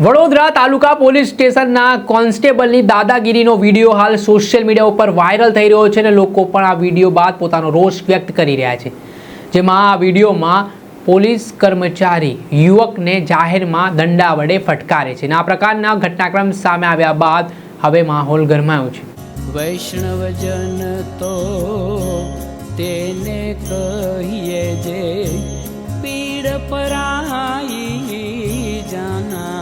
વડોદરા તાલુકા police સ્ટેશનના કોન્સ્ટેબલની દાદાગીરીનો વીડિયો હાલ સોશિયલ મીડિયા ઉપર વાયરલ થઈ રહ્યો છે અને લોકો પણ આ વીડિયો બાદ પોતાનો રોષ વ્યક્ત કરી રહ્યા છે. જેમાં આ વિડીયોમાં પોલીસ કર્મચારી યુવકને જાહેરમાં દંડા વડે ફટકારે છે અને આ પ્રકારના ઘટનાક્રમ સામે આવ્યા બાદ હવે માહોલ ગરમાયો છે. વૈષ્ણવજન તો તેને કહીએ જે પીડ પરાઈ જાનાને રે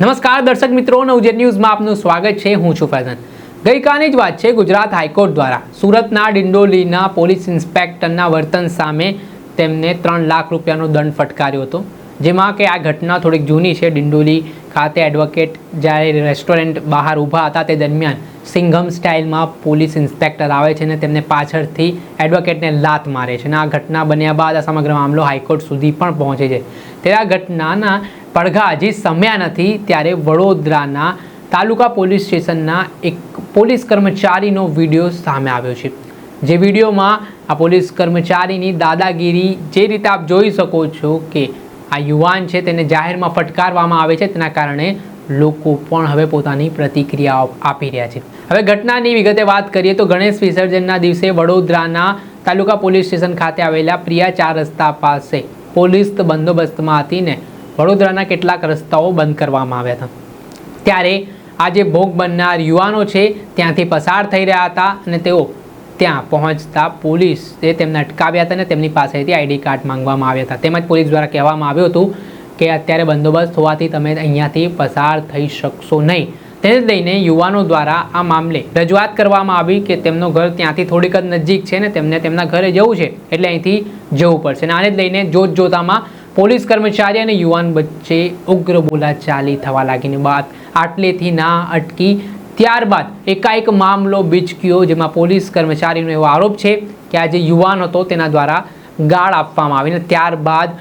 નમસ્કાર દર્શક મિત્રો નવજેત ન્યૂઝમાં આપનું સ્વાગત છે. હું છું ફૈઝન. ગઈકાલની જ વાત છે ગુજરાત હાઈકોર્ટ દ્વારા. સુરતના ડિંડોલીના પોલીસ ઇન્સ્પેક્ટરના વર્તન સામે તેમને ત્રણ લાખ રૂપિયાનો દંડ ફટકાર્યો હતો, જેમાં કે આ ઘટના થોડીક જૂની છે. ડિંડોલી ખાતે એડવોકેટ જ્યારે રેસ્ટોરન્ટ બહાર ઊભા હતા, તે દરમિયાન સિંઘમ સ્ટાઇલમાં પોલીસ ઇન્સ્પેક્ટર આવે છે અને તેમને પાછળથી એડવોકેટને લાત મારે છે. અને આ ઘટના બન્યા બાદ આ સમગ્ર મામલો હાઈકોર્ટ સુધી પણ પહોંચે છે. ત્યારે આ ઘટનાના પડઘા હજી સમ્યા નથી ત્યારે વડોદરાના તાલુકા પોલીસ સ્ટેશનના એક પોલીસ કર્મચારીનો વીડિયો સામે આવ્યો છે. જે વિડીયોમાં આ પોલીસ કર્મચારીની દાદાગીરી જે રીતે આપ જોઈ શકો છો કે આ યુવાન છે તેને જાહેરમાં ફટકારવામાં આવે છે. તેના કારણે લોકો પણ હવે પોતાની પ્રતિક્રિયાઓ આપી રહ્યા છે. હવે ઘટનાની વિગતે વાત કરીએ તો ગણેશ વિસર્જનના દિવસે વડોદરાના તાલુકા પોલીસ સ્ટેશન ખાતે આવેલા પ્રિયા ચાર રસ્તા પાસે પોલીસ બંદોબસ્તમાં હતી ને વડોદરાના કેટલાક રસ્તાઓ બંધ કરવામાં આવ્યા હતા. ત્યારે આ જે ભોગ બનનાર યુવાનો છે, ત્યાંથી પસાર થઈ રહ્યા હતા અને તેઓ ત્યાં પહોંચતા પોલીસે તેમને અટકાવ્યા હતા અને તેમની પાસેથી આઈડી કાર્ડ માંગવામાં આવ્યા હતા. તેમજ પોલીસ દ્વારા કહેવામાં આવ્યું હતું કે અત્યારે બંદોબસ્ત હોવાથી તમે અહીંયાથી પસાર થઈ શકશો નહીં. તેને લઈને યુવાનો દ્વારા આ મામલે રજૂઆત કરવામાં આવી કે તેમનું ઘર ત્યાંથી થોડીક જ નજીક છે ને તેમને તેમના ઘરે જવું છે, એટલે અહીંથી જવું પડશે. અને આને લઈને જોત જોતામાં પોલીસ કર્મચારી અને યુવાન વચ્ચે ઉગ્ર બોલાચાલી થવા લાગીની બાદ આટલેથી ના અટકી ત્યારબાદ એકાએક મામલો બીચક્યો, જેમાં પોલીસ કર્મચારીનો એવો આરોપ છે કે આ જે યુવાન હતો તેના દ્વારા ગાળ આપવામાં આવી અને ત્યારબાદ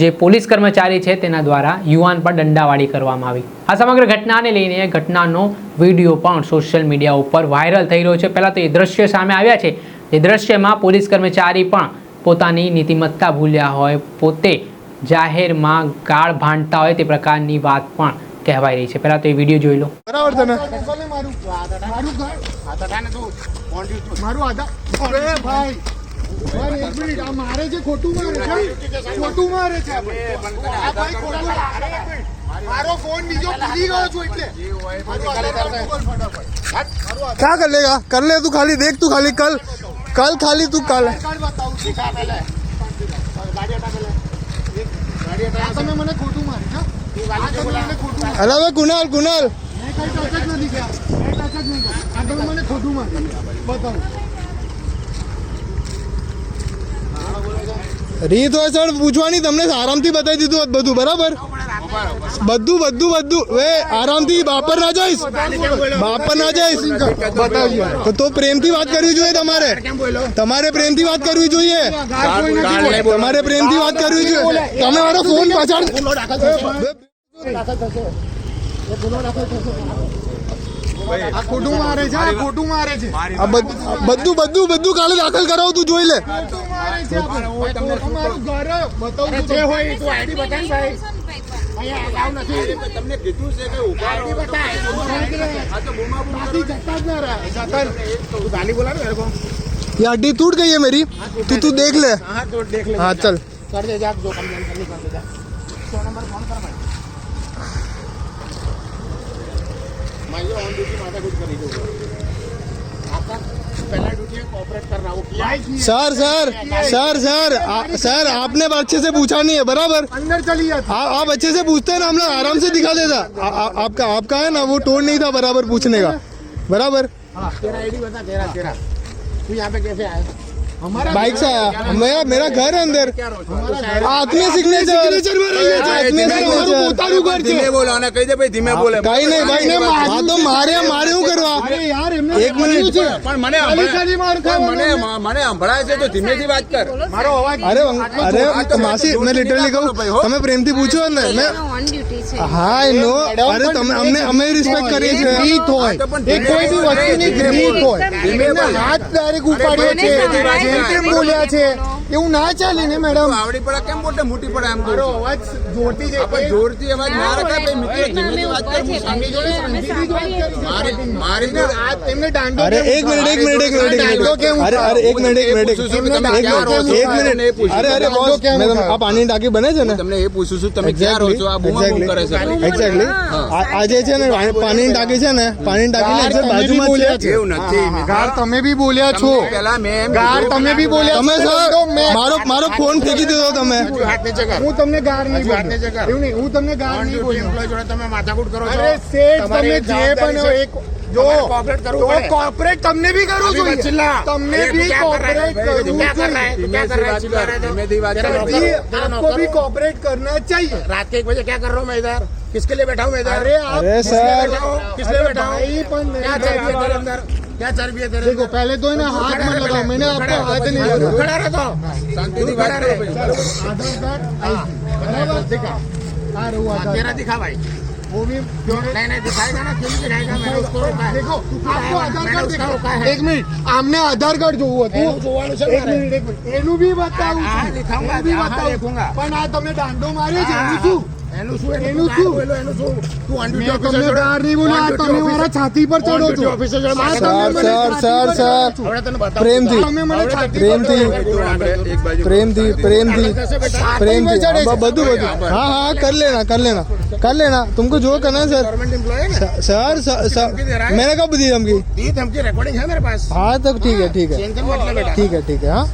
જે પોલીસ કર્મચારી છે તેના દ્વારા યુવાન પર દંડાવાળી કરવામાં આવી. આ સમગ્ર ઘટનાને લઈને ઘટનાનો વીડિયો પણ સોશિયલ મીડિયા ઉપર વાયરલ થઈ રહ્યો છે. પહેલાં તો એ દ્રશ્ય સામે આવ્યા છે. એ દ્રશ્યમાં પોલીસ કર્મચારી પણ પોતાની નીતિમત્તા ભૂલ્યા હોય પોતે જાહેરમાં ગાળ ભાંડતા હોય તે પ્રકારની વાત પણ કહેવાય રહી છે. પહેલાં તો એ વીડિયો જોઈ લો. બરાબર છે ને? કર લેગા કર લે તું ખાલી દેખ તું ખાલી કલ. કલ ખાલી તું કલ. તમે મને ખોટું માર્યું અલા રીત હોય સર પૂછવાની તમને આરામથી બતાવી દીધું બધું બરાબર? બધું બધું બધું. એ આરામથી બાપર ના જઈશ. બાપર ના જઈશ. બતાવજો. તો પ્રેમથી વાત કરવી જોઈએ તમારે. તમારે પ્રેમથી વાત કરવી જોઈએ. તમારે પ્રેમથી વાત કરવી જોઈએ. તમે મારો ફોન પાછળ ખોટું મારે છે ખોટું મારે છે. બધું બધું બધું કાલે દાખલ કરાવું તું જોઈ લે. ખોટું મારે છે આ ખોટું મારું ઘર. બતાવું જે હોય તું આઈડી બતાવ ભાઈ અહીંયા અલાવ નથી તમને કીધું છે કે ઉભા રહો બાકી જતા જ ના રહ્યા જતા જ. તું ગાલી બોલાવે મેરે કો ये हड्डी टूट गई है मेरी तू तू देख ले હા તો દેખ લે हाँ चल कर दे जा जो कंप्लेन करनी कर दे जा सौ नंबर फोन कर भाई मैं ये ऑन ड्यूटी माता कुछ कर रही सर सर सर सर आ- सर आपने अच्छे से पूछा नहीं है बराबर। अंदर चली जाती। आप अच्छे से पूछते हैं ना हम लोग आराम से दिखा देता। आ, आ, आपका आपका है ना वो टोन नहीं था बराबर पूछने का। बराबर। हाँ तेरा आईडी बता तेरा तेरा। तू यहाँ पे कैसे आया? बाइक से आया मैं मेरा સિગ્નેચર સિગ્નેચર પોતાનું ધીમે બોલો કહી દે ભાઈ ધીમે બોલે. કઈ નહીં ભાઈ ને તો મારે મારે હું કરવા? અરે યાર એક મિનિટ. છે. પણ મને મને મને સંભળાય છે તો ધીમેથી વાત કર. મારો અવાજ અરે અરે માસી મેં લિટરલી કહું તમે પ્રેમથી પૂછો ને. મેં હા નો અરે તમે અમને અમે રિસ્પેક્ટ કરીએ છીએ. ગીત હોય. એ કોઈ બી વસ્તુની ગીત હોય. હાથ ડાયરેક્ટ ઉપાડ્યો છે. જેમ બોલ્યા છે? એવું ના ચાલે ને મેડમ આવડી પડે કેમ મોટે મોટી પડે એમ મારો અવાજ જોરથી જાય પણ જોરથી અવાજ ના રાખે ભાઈ મિત્ર ધીમેથી વાત કર હું સામે જોડે શાંતિથી વાત કરી મારે મારી ને આ તેમને દાંડો અરે કેમ એક મિનિટ એક મિનિટ એક મિનિટ દાંડો કેમ અરે અરે એક મિનિટ એક મિનિટ. એક પૂછું છું કે એમને તમે ક્યાં રહો છો? મિનિટ એક તમને એ મિનિટ અરે અરે બોસ કેમ મેં તમને- ઉઠાવ્યો? આ પાણીની ટાંકી બને છે ને? તમને એ પૂછું છું તમે ક્યાં રહો છો? આ બૂમા બૂમ કરે છે? એક્ઝેક્ટલી આજે છે ને પાણીની ટાંકી છે ને પાણીની ટાંકી ને exact બાજુમાં બોલ્યા છે. એવું નથી. ગાર તમે બી બોલ્યા છો. પહેલા મેં ગાર તમે બી બોલ્યા તમે સર તો મેં- મારો મારો ફોન ફેંકી દીધો તમે હું તમને ગાર નહીં બોલ્યો એવું નહીં હું તમને ગાર નહીં બોલ્યો અરે શેઠ તમે જે પણ હો, એક જો તો કોર્પોરેટ તમને બી કરવું જોઈએ તમને બી કોર્પોરેટ કરવું જોઈએ ધીમેથી વાત કરો जी, आपको भी कोऑपरेट करना चाहिए रात के एक बजे क्या कर रहा हूँ मैं इधर किसके लिए बैठा हूँ मैं इधर अरे आप अरे सर किस लिए अरे बैठा हूँ भाई, पण क्या नहीं चर्बी है तेरे बैठा। अंदर क्या चर्बी है तेरे देखो अंदर पहले तो है ना हाथ मत लगाओ मैंने आपको हाथ नहीं तू लगाया खड़ा रहे तो શાંતિથી વાત કરો ભાઈ. आधार कार्ड आई बराबर दिखा हाँ रहू हाँ, आधार तेरा दिखा भाई वो भी नहीं नहीं दिखाएगा ना क्यों नहीं दिखाएगा मैंने उसको रोका है देखो आपको आधार मैंने કાર્ડ उसका रोका દેખાડો है એક મિનિટ આમને આધાર કાર્ડ જોવું હતું એનું જોવાનું છે એક મારે. મિનિટ એક મિનિટ એનું બી બતાવું હા, છું દેખાઉંગા, એનું બી હા, બતાવું દેખુંગા. પણ આ તમે દાંડો માર્યો છે એનું શું એનું શું એનું એનું શું શું? બોલો એનું શું તું on duty મેં officer તમને જોડે- ગાર નહીં બોલ્યા on આ duty તમે officer- મારા છાતી પર on ચડો duty છો officer જોડે આ વાત તમે સર, મને સર, છાતી સર, પર સર. ચડો છો. હવે તને બતાવું પ્રેમથી. તમે મને છાતી પર પ્રેમથી. ચડો છો. તો આપણે એક બાજુ પ્રેમથી પ્રેમથી प्रेम चढ़े थी બધું બધું हाँ हाँ कर लेना कर लेना कर लेना तुमको जो करना है सर गवर्नमेंट एम्प्लॉय है ना सर सर सर मैंने कब दी धमकी दी धमकी रिकॉर्डिंग है मेरे पास हाँ तब ठीक है ठीक है टेंशन मत ले बेटा ठीक है ठीक है हाँ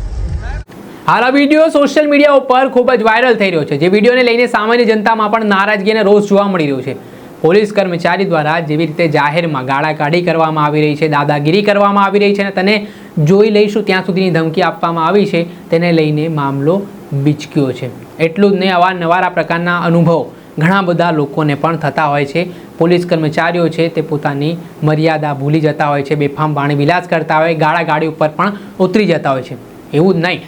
હાલ આ વીડિયો સોશિયલ મીડિયા ઉપર ખૂબ જ વાયરલ થઈ રહ્યો છે. જે વિડીયોને લઈને સામાન્ય જનતામાં પણ નારાજગી અને રોષ જોવા મળી રહ્યો છે. પોલીસ કર્મચારી દ્વારા જેવી રીતે જાહેરમાં ગાળાકાઢી કરવામાં આવી રહી છે, દાદાગીરી કરવામાં આવી રહી છે અને તને જોઈ લઈશું, ત્યાં સુધીની ધમકી આપવામાં આવી છે, તેને લઈને મામલો બીચક્યો છે. એટલું જ નહીં, અવારનવાર આ પ્રકારના અનુભવ ઘણા બધા લોકોને પણ થતા હોય છે. પોલીસ કર્મચારીઓ છે તે પોતાની મર્યાદા ભૂલી જતા હોય છે, બેફામ પાણી વિલાસ કરતા હોય ગાળા ગાડી ઉપર પણ ઉતરી જતા હોય છે. એવું જ નહીં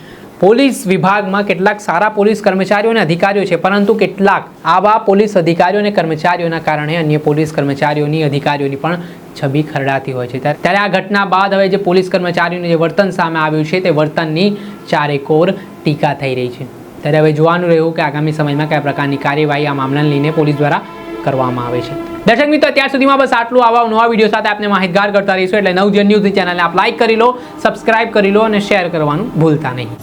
પોલીસ વિભાગમાં કેટલાક સારા પોલીસ કર્મચારીઓ અને અધિકારીઓ છે, પરંતુ કેટલાક આવા પોલીસ અધિકારીઓ અને કર્મચારીઓના કારણે અન્ય પોલીસ કર્મચારીઓની અધિકારીઓની પણ છબી ખરડાતી હોય છે. ત્યારે આ ઘટના બાદ હવે જે પોલીસ કર્મચારીઓનું જે વર્તન સામે આવ્યું છે, તે વર્તનની ચારેકોર ટીકા થઈ રહી છે. ત્યારે હવે જોવાનું રહ્યું કે આગામી સમયમાં કયા પ્રકારની કાર્યવાહી આ મામલાને લઈને પોલીસ દ્વારા કરવામાં આવે છે. દર્શક મિત્રો, અત્યાર સુધીમાં બસ આટલું. આવા નવા વીડિયો સાથે આપને માહિતગાર કરતા રહીશું. એટલે નવજન ન્યૂઝની ચેનલને આપ લાઇક કરી લો સબસ્ક્રાઇબ કરી લો અને શેર કરવાનું ભૂલતા નહીં.